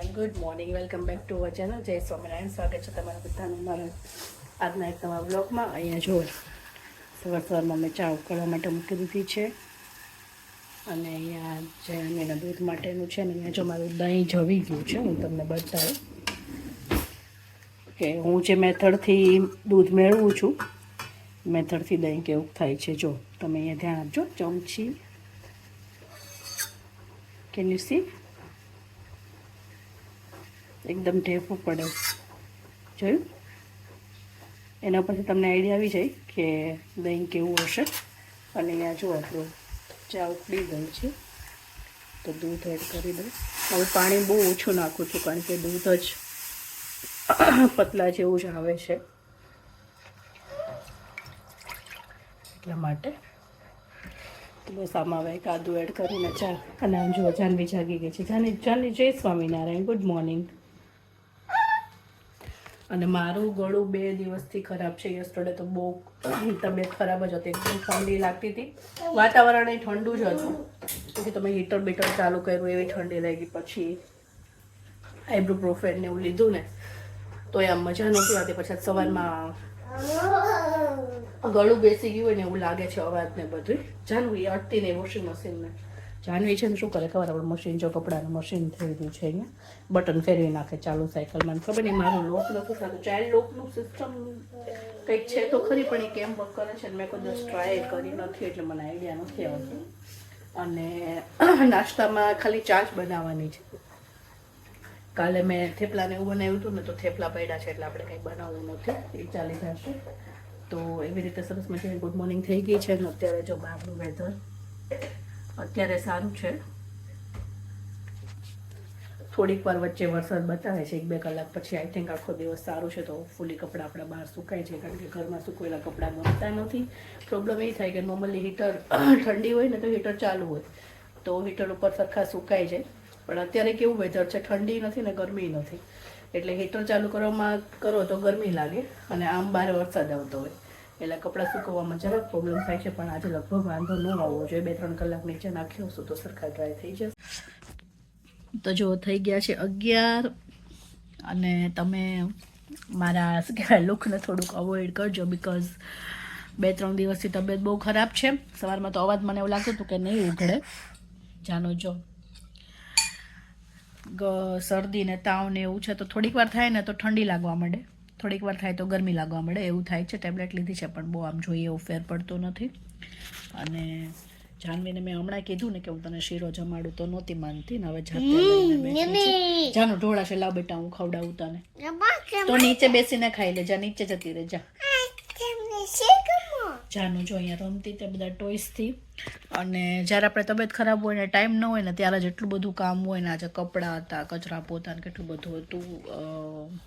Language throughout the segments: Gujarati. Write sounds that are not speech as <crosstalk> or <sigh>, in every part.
Everyone good morning welcome back to our channel જય સ્વામિનારાયણ સ્વાગત છે તમારા બધાનું મારા આજના એક તમારા બ્લોગમાં અહીંયા જો સવાર સવારમાં મેં ચા ઉકળવા માટે મૂકી દીધી છે. અને અહીંયા જે એના દૂધ માટેનું છે ને, અહીંયા જો મારું દહીં જવી ગયું છે, હું તમને બતાવું કે હું જે મેથડથી દૂધ મેળવું છું, મેથડથી દહીં કેવું થાય છે. જો, તમે અહીંયા ધ્યાન આપજો. ચમચી કેન યુ સી એકદમ ઢેફું પડે. જોયું? એના પરથી તમને આઈડિયા આવી જાય કે દહીં કેવું હશે. અને અહીંયા જો આપણું ચા ઉકળી ગયું છે. તો દૂધ એડ કરી દઉં. હવે પાણી બહુ ઓછું નાખું છું, કારણ કે દૂધ જ પતલા જેવું જ આવે છે. એટલા માટે તો બસ આમાં હવે કાદુ એડ કરીને ચા અને આમ જો જાનવી જાગી ગઈ છે. જાની જાનવી જય સ્વામિનારાયણ. ગુડ મોર્નિંગ અને મારું ગળું બે દિવસથી ખરાબ છે. યસ્ટરડે તો બહુ તબિયત ખરાબ જ હતી. એકદમ ઠંડી લાગતી હતી. વાતાવરણ ઠંડુ જ હતું. પછી તમે હીટર બીટર ચાલુ કર્યું, એવી ઠંડી લાગી. પછી આઈબ્રો પ્રોફેન ને એવું લીધું ને, તો એમ મજા નહોતી આવતી. પછી સવારમાં ગળું બેસી ગયું હોય ને એવું લાગે છે અવાજ ને બધું એ અટતી નહીં વોશિંગ મશીનને જાનવી છે ને શું કરે? ખબર આપણે મશીન જો કપડાનું મશીન થઈ ગયું છે અહીંયા. બટન ફેરવી નાખે ચાલુ સાયકલમાં ખબર નહીં મારું લોક નથી થતું. ચાઇલ્ડ લોકનું સિસ્ટમ કંઈક છે તો ખરી, પણ એ કેમ વર્ક કરે છે મેં કોઈ દસ ટ્રાય કરી નથી એટલે મને આઈડિયા નથી આવતું. અને નાસ્તામાં ખાલી ચા જ બનાવવાની છે. કાલે મેં થેપલાને એવું બનાવ્યું હતું ને તો થેપલા પડ્યા છે એટલે આપણે કંઈ બનાવવું નથી. એ ચાલી જશે તો એવી રીતે સરસ મજાની ગુડ મોર્નિંગ થઈ ગઈ છે અને અત્યારે જો બહારનું વેધર અત્યારે સારું છે. થોડીક વાર વચ્ચે વરસાદ બતાવે છે, એક બે કલાક પછી આઈ થિંક આખો દિવસ સારું છે, તો ફૂલી કપડાં આપણા બહાર સુકાય છે, કારણ કે ઘરમાં સુકવેલા કપડાં ગમતા નથી પ્રોબ્લેમ એ થાય કે નોર્મલી હીટર <coughs> ઠંડી હોય ને તો હીટર ચાલુ હોય. તો હીટર ઉપર સરખા સુકાય છે, પણ અત્યારે કેવું વેધર છે, ઠંડી નથી ને ગરમી નથી. એટલે હીટર ચાલુ કરવામાં કરો તો ગરમી લાગે અને આમ બહાર વરસાદ આવતો હોય. એટલે કપડાં સુકવવામાં જરાક પ્રોબ્લેમ થાય છે, પણ આજે લગભગ વાંધો ન આવવો જોઈએ. બે ત્રણ કલાક નીચે નાખ્યો છું તો સરખા ડ્રાય થઈ જશે. તો જો, થઈ ગયા છે અગિયાર. અને તમે મારા શું કહેવાય લુકને થોડુંક અવોઇડ કરજો બિકોઝ બે ત્રણ દિવસથી તબિયત બહુ ખરાબ છે. સવારમાં તો અવાજ મને એવું લાગતું હતું કે નહીં ઉઘડે. જાનો જો. શરદી ને તાવ ને એવું છે, તો થોડીક વાર થાય ને તો ઠંડી લાગવા માંડે. થોડીક વાર થાય તો ગરમી લાગવા મળે એવું થાય છે. ટેબ્લેટ લીધી છે પણ બહુ આમ જોઈએ એવું ફેર પડતો નથી. અને જાનવીને મેં હમણાં કીધું ને કે હું તને શીરો જમાડું તો નહોતી માનતી ને હવે જાતે જાનો ઢોળા છે લાવ બેટા હું ખવડાવું તને. તો નીચે બેસીને ખાઈ લે જા નીચે જતી રહે જા જાનું જો અહીંયા રમતી તે બધા ટોયસથી અને જ્યારે આપણે તબિયત ખરાબ હોય ને ટાઈમ ન હોય ને ત્યારે જ એટલું બધું કામ હોય ને આજે કપડાં હતા, કચરા પોતાને કેટલું બધું હતું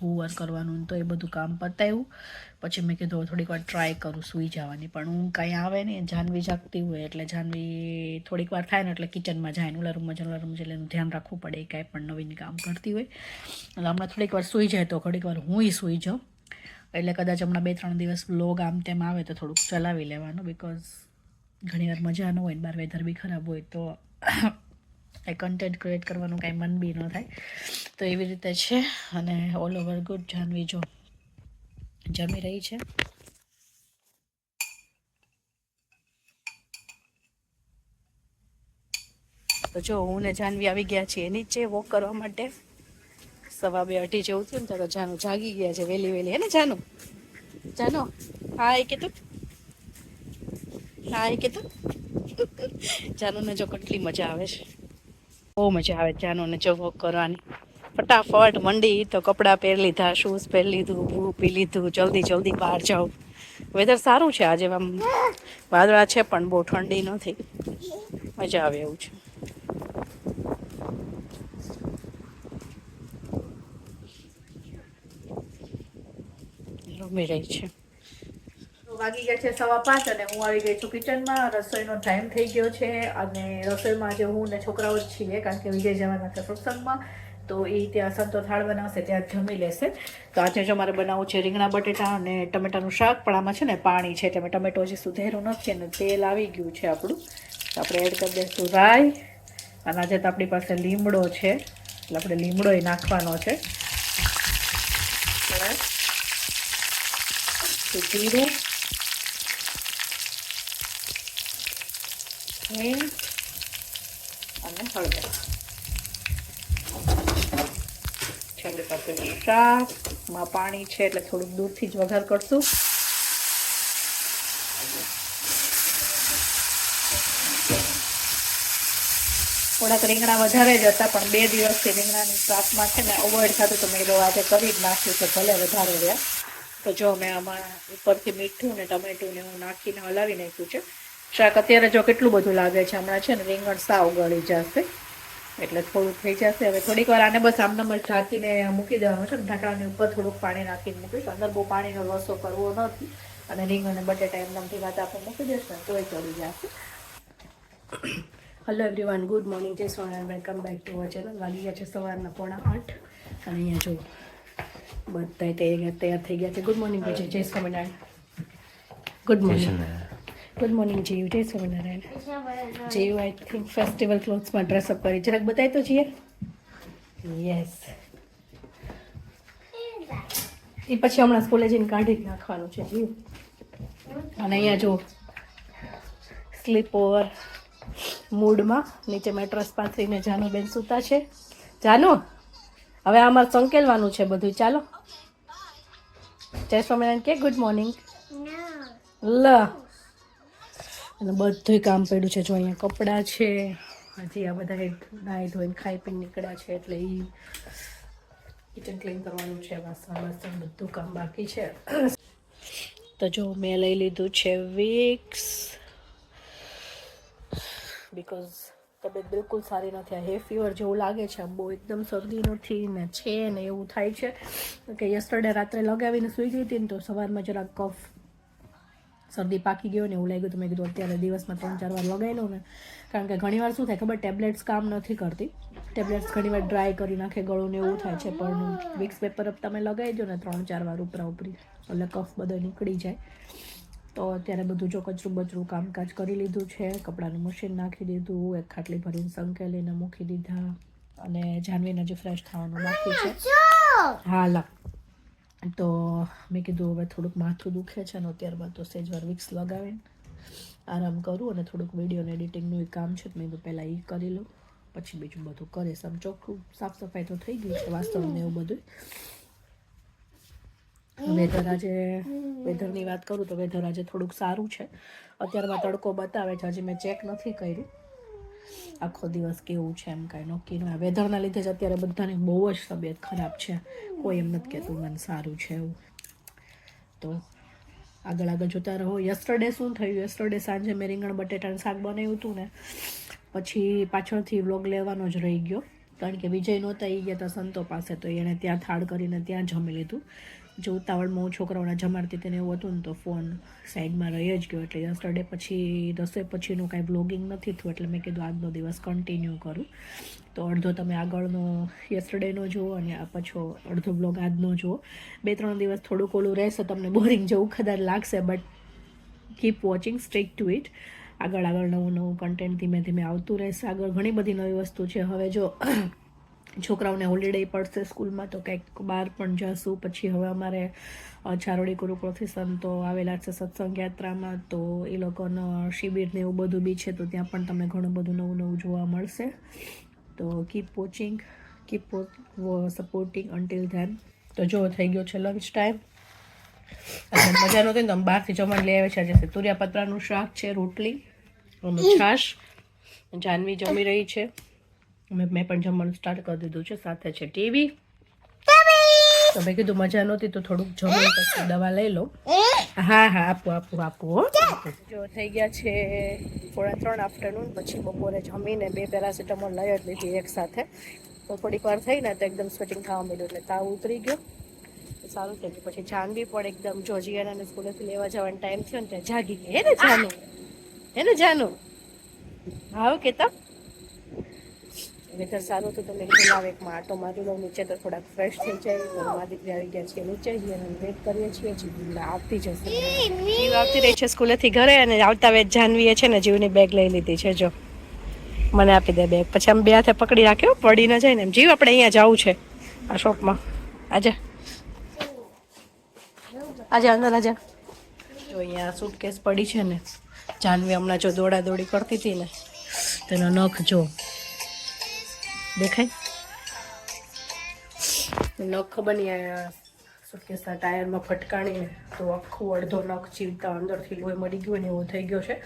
હુવર કરવાનું ને તો એ બધું કામ પતાવ્યું પછી મેં કીધું થોડીક વાર ટ્રાય કરું સૂઈ જવાની. પણ હું કાંઈ આવે નહીં જાનવી જાગતી હોય એટલે જાનવી થોડીક વાર થાય ને એટલે કિચનમાં જાય ને ઓલા રૂમમાં જલા રૂમ એટલે એનું ધ્યાન રાખવું પડે, એ કાંઈ પણ નવીન કામ કરતી હોય. એટલે હમણાં થોડીક વાર સૂઈ જાય તો થોડીક વાર હુંય સૂઈ જાઉં. એટલે કદાચ હમણાં બે ત્રણ દિવસ લોગ આમ તેમ આવે તો થોડુંક ચલાવી લેવાનું બિકોઝ ઘણીવાર મજા ન હોય ને બાર વેધર બી ખરાબ હોય તો <coughs> એ કન્ટેન્ટ ક્રિએટ કરવાનું કાંઈ મન બી ન થાય. તો એવી રીતે છે અને ઓલ ઓવર ગુડ જાનવી જો જમી રહી છે. તો જો હું ને જાનવી આવી ગયા છીએ નીચે વોક કરવા માટે. સવા બે અઢી જેવું થયું ને તો જાનું જાગી ગયા છે વહેલી વહેલી હે ને જાનું? જાનો? હા, એ કીધું. હા, એ કીધું. જાનુને જો કેટલી મજા આવે છે. બહુ મજા આવે જાનુને જો વોક કરવાની. ફટાફટ મંડી તો કપડાં પહેરી લીધા શૂઝ પહેરી લીધું બૂ પી લીધું, જલ્દી જલ્દી બહાર જાઓ વેધર સારું છે આજે, આમ વાદળા છે પણ બહુ ઠંડી નથી. મજા આવે એવું છે. રમી રહી છે. વાગી ગયા છે સવા પાંચ અને હું આવી ગઈ છું કિચનમાં. રસોઈનો ટાઈમ થઈ ગયો છે અને રસોઈમાં આજે હું ને છોકરાઓ જ છીએ, કારણ કે વિજય જવાના છે સત્સંગમાં તો એ ત્યાં સંતો થાળ બનાવશે, ત્યાં જમી લેશે. તો આજે જો મારે બનાવવું છે રીંગણા બટેટા અને ટમેટાનું શાક, પણ આમાં છે ને પાણી છે, તમે ટમેટો હજી સુધેરું નથી અને તેલ આવી ગયું છે આપણું. તો આપણે એડ કરી દઈશું રાઈ. અને આજે તો આપણી પાસે લીમડો છે, એટલે આપણે લીમડો નાખવાનો છે. તો જીરું હિંગ અને હળદર છે આપણી પાસે શાકમાં પાણી છે એટલે થોડુંક દૂરથી જ વઘાર કરશું. થોડાક રીંગણા વધારે જ હતા, પણ બે દિવસથી રીંગણાની શાકમાં છે ને અવોઇડ થતું તો મેં આજે કરી જ નાખ્યું છે, ભલે વધારે રહ્યા. તો જો મેં આમાં ઉપરથી મીઠું ને ટમેટું ને હું નાખીને હલાવી નાખ્યું છે. શાક અત્યારે જો કેટલું બધું લાગે છે હમણાં છે ને, રીંગણ સાવ ગળી જશે. એટલે થોડું થઈ જશે. હવે થોડીક વાર આને બસ આમને જ ઢાંકીને મૂકી દેવાનું છે ઢાંકણાની ઉપર થોડુંક પાણી નાખીને મૂકીશ. અંદર બહુ પાણીનો રસો કરવો નથી. અને રીંગણ અને બટેટા એમનામથી વાત આપણે મૂકી દઈશું તોય ચડી જશે. હલો એવરીવન ગુડ મોર્નિંગ જય Swaminarayan. Welcome back to our channel વાગી ગયા છે સવારના પોણા આઠ. અને અહીંયા જો બધા તૈયાર તૈયાર થઈ ગયા છે. ગુડ મોર્નિંગ જય જય Swaminarayan. Good morning good morning જીવ જય સ્વામિનારાયણ જીવ આઈ થિંક ફેસ્ટિવલ ક્લોથ્સમાં ડ્રેસઅપ કરી. જરાક બતાવી તો છીએ યસ એ પછી હમણાં સ્કૂલે જઈને કાઢી જ નાખવાનું છે જીવ અને અહીંયા જો સ્લીપ ઓવર મૂડમાં નીચે મેટ્રસ પાથરીને જાનુબેન સૂતા છે. જાનુ? હવે અમારે સંકેલવાનું છે બધું. ચાલો. જય સ્વામિનારાયણ કે ગુડ મોર્નિંગ. લ. અને બધું કામ પડ્યું છે જો અહીંયા કપડાં છે. હજી આ બધા નાહી ધોઈને ખાઈ પીને નીકળ્યા છે એટલે એ કિચન ક્લીન કરવાનું છે, વાસણ વાસણ બધું કામ બાકી છે. તો જો મેં લઈ લીધું છે વિક્સ બિકોઝ તબિયત બિલકુલ સારી નથી. હે ફીવર જેવું લાગે છે. બહુ એકદમ શરદી નથી ને છે ને એવું થાય છે. કે યસ્ટરડે રાત્રે લગાવીને સૂઈ ગઈ હતી ને તો સવારમાં જરાક કફ, શરદી પાકી ગયો ને એવું લાગ્યું તો મેં કીધું અત્યારે દિવસમાં ત્રણ ચાર વાર લગાવી લઉં ને. કારણ કે ઘણીવાર શું થાય ખબર? ટેબ્લેટ્સ કામ નથી કરતી. ટેબ્લેટ્સ ઘણીવાર ડ્રાય કરી નાખે, ગળું ને એવું થાય છે. પણ વિક્સ પેપર તમે લગાવી દો ને ત્રણ ચાર વાર ઉપરા ઉપરી, એટલે કફ બધો નીકળી જાય. તો અત્યારે બધું જો કચરું બચરું કામકાજ કરી લીધું છે. કપડાનું મશીન નાખી દીધું એક ખાટલી ભરીને સંકેલીને મૂકી દીધા અને જાનવીને હજી ફ્રેશ થવાનું બાકી છે. હા લા. તો મેં કીધું હવે થોડુંક માથું દુખે છે ને ત્યારબાદ તો સેજવાર વિક્સ લગાવીને આરામ કરું અને થોડુંક વીડિયો એડિટિંગનું એ કામ છે મેં તો પહેલાં એ કરી લઉં. પછી બીજું બધું કરીશ. આમ ચોખ્ખું સાફ સફાઈ તો થઈ ગઈ છે વાસ્તવને એવું બધું વેધર આજે વેધરની વાત કરું તો વેધર આજે થોડુંક સારું છે. અત્યારમાં તડકો બતાવે છે, હજી મેં ચેક નથી કર્યું આખો દિવસ કેવું છે એમ કાંઈ નક્કી ન વેધરના લીધે જ અત્યારે બધાની બહુ જ તબિયત ખરાબ છે. કોઈ એમ નથી કહેતું મને સારું છે એવું. તો આગળ આગળ જોતા રહો. યસ્ટરડે શું થયું? યસ્ટરડે સાંજે મેં રીંગણ બટેટાનું શાક બનાવ્યું હતું ને. પછી પાછળથી વ્લોગ લેવાનો જ રહી ગયો. કારણ કે વિજય નહોતા એ ગયા હતા સંતો પાસે, તો એણે ત્યાં થાળ કરીને ત્યાં જમી લીધું. જો ઉતાવળમાં હું છોકરાઓને જમાડતી તેને એવું હતું ને, તો ફોન સાઈડમાં રહી જ ગયો. એટલે યસ્ટરડે પછી રસોઈ પછીનું કાંઈ બ્લોગિંગ નથી થયું, એટલે મેં કીધું આજનો દિવસ કન્ટિન્યુ કરું. તો અડધો તમે આગળનો યસ્ટરડેનો જુઓ અને આ પાછો અડધો બ્લોગ આજનો જુઓ. બે ત્રણ દિવસ થોડુંક ઓલું રહેશે, તમને બોરિંગ જેવું કદાચ લાગશે but keep watching stick to it આગળ આગળ નવું નવું કન્ટેન્ટ ધીમે ધીમે આવતું રહેશે. આગળ ઘણી બધી નવી વસ્તુ છે. હવે જો <clears throat> છોકરાઓને હોલિડે પડશે સ્કૂલમાં, તો કંઈક બહાર પણ જશું. પછી હવે અમારે ચારોડી ગુરુકુળથી સંતો આવેલા છે સત્સંગ યાત્રામાં, તો એ લોકોનો શિબિર ને એવું બધું બી છે, તો ત્યાં પણ તમને ઘણું બધું નવું નવું જોવા મળશે. તો keep watching keep supporting until then તો જો, થઈ ગયો છે લંચ ટાઈમ અને મજા નહોતી ને, તો બહારથી જમણ લઈ આવે છે આજે તુરિયા પતરાનું શાક છે, રોટલી. છાશ જાનવી જમી રહી છે. મેં મેં પણ જમવાનું સ્ટાર્ટ કરી દીધું છે સાથે છે ટીવી. તો મેં કીધું મજા નહોતી તો થોડુંક જમી પછી દવા લઈ લો હા હા આપો આપો આપો જો થઈ ગયા છે થોડા ત્રણ આફ્ટરનૂન પછી બપોરે જમીને બે પેરાસિટામોલ લઈ જ લીધી એક સાથે. તો થોડીક વાર થઈ ને તો એકદમ સ્વેટિંગ થવા મળ્યું એટલે તાવ ઉતરી ગયો. સારું થઈ ગયું. પછી જાનવી પણ એકદમ જોજી અને સ્કૂલેથી લેવા જવાનો ટાઈમ થયો ને ત્યાં જાગી ગઈ હે ને જાનુ હે ને જાનુ હા કેતા વેધર સારું હતું તો મેં કીધું લાવે એક માટો આટો મારી લઉં નીચે તો થોડાક ફ્રેશ થઈ જાય. ઘરમાં દીકરી આવી ગયા છે નીચે જઈએ અને વેટ કરીએ છીએ જીવ આવતી જશે જીવ આવતી રહી છે સ્કૂલેથી ઘરે અને આવતા વેત જાનવીએ છે ને જીવની બેગ લઈ લીધી છે જો. મને આપી દે બેગ પછી આમ બે હાથે પકડી રાખ્યો પડી ન જાય ને એમ. જીવ આપણે અહીંયા જવું છે આ શોપમાં આજે. આજે અંદર આજે. જો અહીંયા સૂટકેસ પડી છે ને જાનવી હમણાં જો દોડા દોડી કરતી હતી ને, તેનો નખ જો દેખાય? નખ બની નહીં સુટકેસના ટાયરમાં ફટકાણીને તો આખું અડધો નખ ચીવતા અંદરથી લોહી મળી ગયું ને એવો થઈ ગયો છે.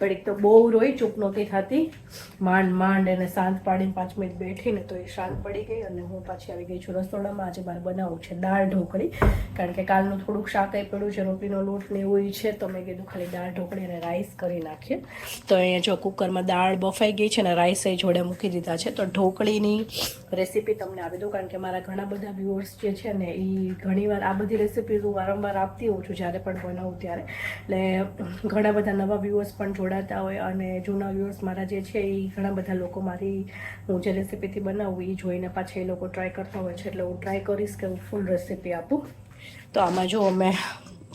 ઘડીક તો બહુ રોઈ ચૂપ નહોતી થતી. માંડ માંડ એને શાંત પાડીને પાંચ મિનિટ બેઠીને તો એ શાંત પડી ગઈ અને હું પાછી આવી ગઈ છું રસોડામાં. આજે મારે બનાવવું છે દાળ ઢોકળી. કારણ કે કાલનું થોડુંક શાક આવી પડ્યું છે રોટલીનો લોટ ને એવું છે. તો મેં કીધું ખાલી દાળ ઢોકળી અને રાઈસ કરી નાખીએ. તો અહીંયા જો કુકરમાં દાળ બફાઈ ગઈ છે ને રાઈસ એ જોડે મૂકી દીધા છે. તો ઢોકળીની રેસીપી તમને આપી દઉં, કારણ કે મારા ઘણા બધા વ્યુઅર્સ જે છે ને એ ઘણીવાર આ બધી રેસીપી હું વારંવાર આપતી હોઉં છું જ્યારે પણ બનાવું ત્યારે. એટલે ઘણા બધા નવા વ્યૂઅર્સ પણ જોડાતા હોય અને જૂના વ્યૂઅર્સ મારા જે છે એ ઘણા બધા લોકો મારી હું જે રેસીપીથી બનાવું એ જોઈને પાછા એ લોકો ટ્રાય કરતા હોય છે. એટલે હું ટ્રાય કરીશ કે હું ફૂલ રેસીપી આપું. તો આમાં જો અમે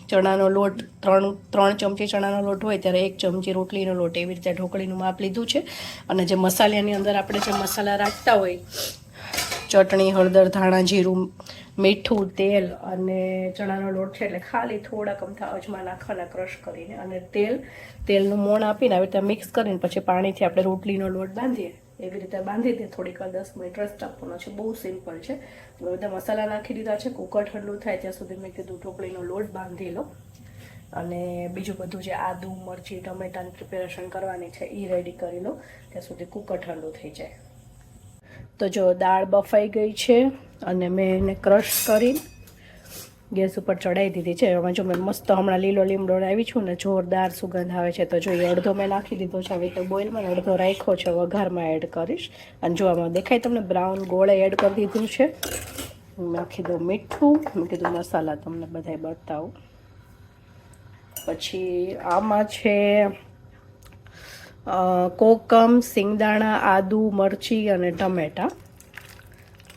ચણાનો લોટ ત્રણ ત્રણ ચમચી ચણાનો લોટ હોય ત્યારે એક ચમચી રોટલીનો લોટ એવી રીતે ઢોકળીનું માપ લીધું છે. અને જે મસાલાની અંદર આપણે જે મસાલા રાખતા હોય, ચટણી, હળદર, ધાણા, જીરું મીઠું, તેલ અને ચણાનો લોટ છે એટલે ખાલી થોડાક અમથા અજમા નાખવાના ક્રશ કરીને અને તેલ, તેલનું મોણ આપીને આવી રીતે મિક્સ કરીને પછી પાણીથી આપણે રોટલીનો લોટ બાંધીએ. એવી રીતે બાંધી દે, થોડીક વાર દસ મિનિટ રસ્ટ આપવાનો છે. બહુ સિમ્પલ છે. બધા મસાલા નાખી દીધા છે. કુકર ઠંડુ થાય ત્યાં સુધી મેં કીધું ઢોકળીનો લોટ બાંધી લો અને બીજું બધું જે આદુ, મરચી, ટમેટાની પ્રિપેરેશન કરવાની છે એ રેડી કરી લો ત્યાં સુધી કુકર ઠંડુ થઈ જાય. તો જો દાળ બફાઈ ગઈ છે. અને મેં એને ક્રશ કરી ગેસ ઉપર ચડાવી દીધી છે. એમાં જો મેં મસ્ત હમણાં લીલો લીમડો આવી છું ને, જોરદાર સુગંધ આવે છે, તો જો એ અડધો મેં નાખી દીધો છે. હવે તો બોઇલમાં અડધો રાખ્યો છે. વઘારમાં એડ કરીશ. અને જો આમાં દેખાય તમને બ્રાઉન ગોળે એડ કરી દીધું છે. નાખી દઉં મીઠું. મેં કીધું મસાલા તમને બધાય બતાવું. પછી આમાં છે કોકમ, સિંગદાણા, આદુ, મરચી અને ટમેટા.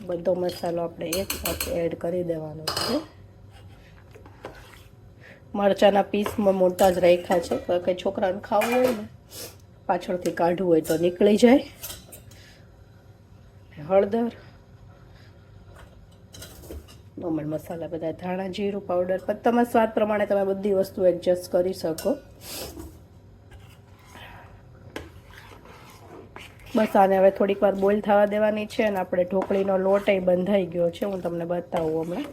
બધો મસાલો આપણે એક સાથે એડ કરી દેવાનો છે. મરચાંના પીસમાં મોટા જ રાખ્યા છે, તો કંઈ છોકરાને ખાવું હોય ને, પાછળથી કાઢવું હોય તો નીકળી જાય. હળદર. નોર્મલ મસાલા બધા ધાણા જીરું, પાવડર, પણ તમારા સ્વાદ પ્રમાણે તમે બધી વસ્તુ એડજસ્ટ કરી શકો. બસ આને હવે થોડીક વાર બોઇલ થવા દેવાની છે અને આપણે ઢોકળીનો લોટ એ બંધાઈ ગયો છે. હું તમને બતાવું હમણાં.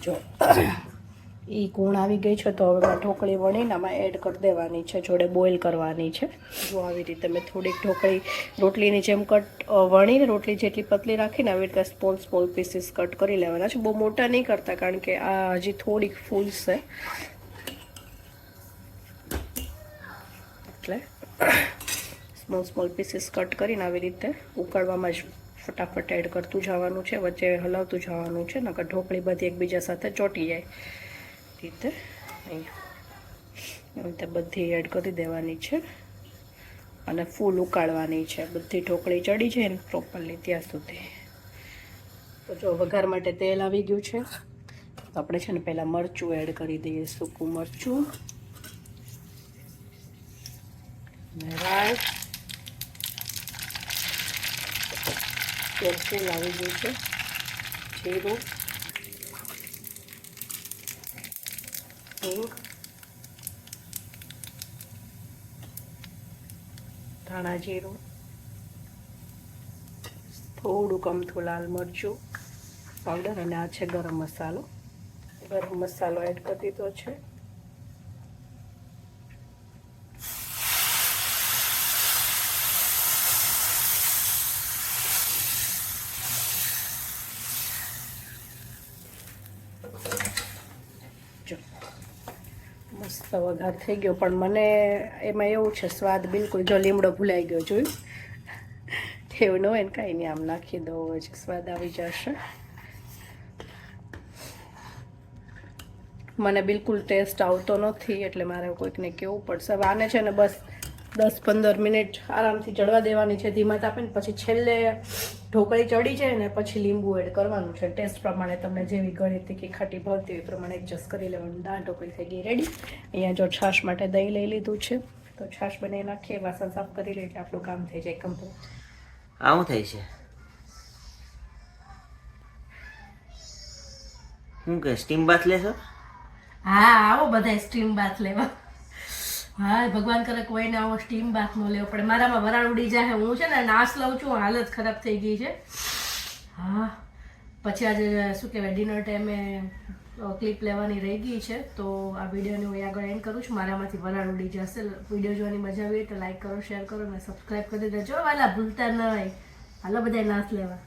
જો. એ ગુણ આવી ગઈ છે તો હવે ઢોકળી વણીને આમાં એડ કરી દેવાની છે, જોડે બોઇલ કરવાની છે. જો આવી રીતે મેં થોડીક ઢોકળી રોટલીની જેમ કટ વણીને રોટલી જેટલી પતલી રાખીને આવી રીતે સ્મોલ સ્મોલ પીસીસ કટ કરી લેવાના છે. બહુ મોટા નહીં કરતા, કારણ કે આ હજી થોડીક ફૂલશે. એટલે સ્મોલ સ્મોલ પીસીસ કટ કરીને આવી રીતે ઉકળવામાં જ ફટાફટ એડ કરતું જવાનું છે, વચ્ચે હલાવતું જવાનું છે, નકર ઢોકળી બધી એકબીજા સાથે ચોંટી જાય. રીતે. અહીંયા રીતે બધી એડ કરી દેવાની છે. અને ફૂલ ઉકાળવાની છે. બધી ઢોકળી ચડી છે ને પ્રોપરલી ત્યાં સુધી. તો જો વઘાર માટે તેલ આવી ગયું છે. તો આપણે છે ને પહેલાં મરચું એડ કરી દઈએ, સૂકું મરચું. રાઈ. તેલ આવી ગયું છે. જીરું. હિંગ ધાણા જીરું થોડું કમથું લાલ મરચું પાવડર અને આ છે ગરમ મસાલો. ગરમ મસાલો એડ કરી દીધો છે જો મસ્ત વઘાર થઈ ગયો, પણ મને એમાં એવું છે, સ્વાદ બિલકુલ જો લીમડો ભૂલાઈ ગયો જોયું. એવું ન હોય ને કાંઈ નહીં, આમ નાખી દો છે સ્વાદ આવી જશે. મને બિલકુલ ટેસ્ટ આવતો નથી, એટલે મારે કોઈકને કહેવું પડશે. આને છે ને બસ દસ પંદર મિનિટ આરામથી ચડવા દેવાની છે, ધીમા તાપે ને પછી છેલ્લે ઢોકળી ચડી જાય ને પછી લીંબુ એડ કરવાનું છે. ટેસ્ટ પ્રમાણે તમને જેવી ગળી તીખી ખાટી ભાવતી હોય એ પ્રમાણે એડજસ્ટ કરી લેવાનું. દાળ ઢોકળી થઈ ગઈ રેડી અહીંયા જો છાશ માટે દહીં લઈ લીધું છે. તો છાશ બનાવી નાખીએ વાસણ સાફ કરી લઈએ એટલે આપણું કામ થઈ જાય કમ્પ્લીટ આવું થાય છે? શું કે સ્ટીમ બાથ લેશો? હા આવો બધા સ્ટીમ બાથ લેવા. હા ભગવાન કરે કોઈને આવો સ્ટીમ બાથ નો લેવો પડે. મારામાં વરાળ ઉડી જાય, હું છે ને નાશ લઉં છું, હાલત ખરાબ થઈ ગઈ છે. હા, પછી આજે શું કહેવાય ડિનર ટાઈમે ક્લિપ લેવાની રહી ગઈ છે, તો આ વિડીયોને હું આગળ એન્ડ કરું છું. મારામાંથી વરાળ ઉડી જશે. વીડિયો જોવાની મજા આવી તો લાઈક કરો શેર કરો અને સબસ્ક્રાઈબ કરી દેજો. વાલા, ભૂલતા નહીં. હાલો બધા નાશ લેવા.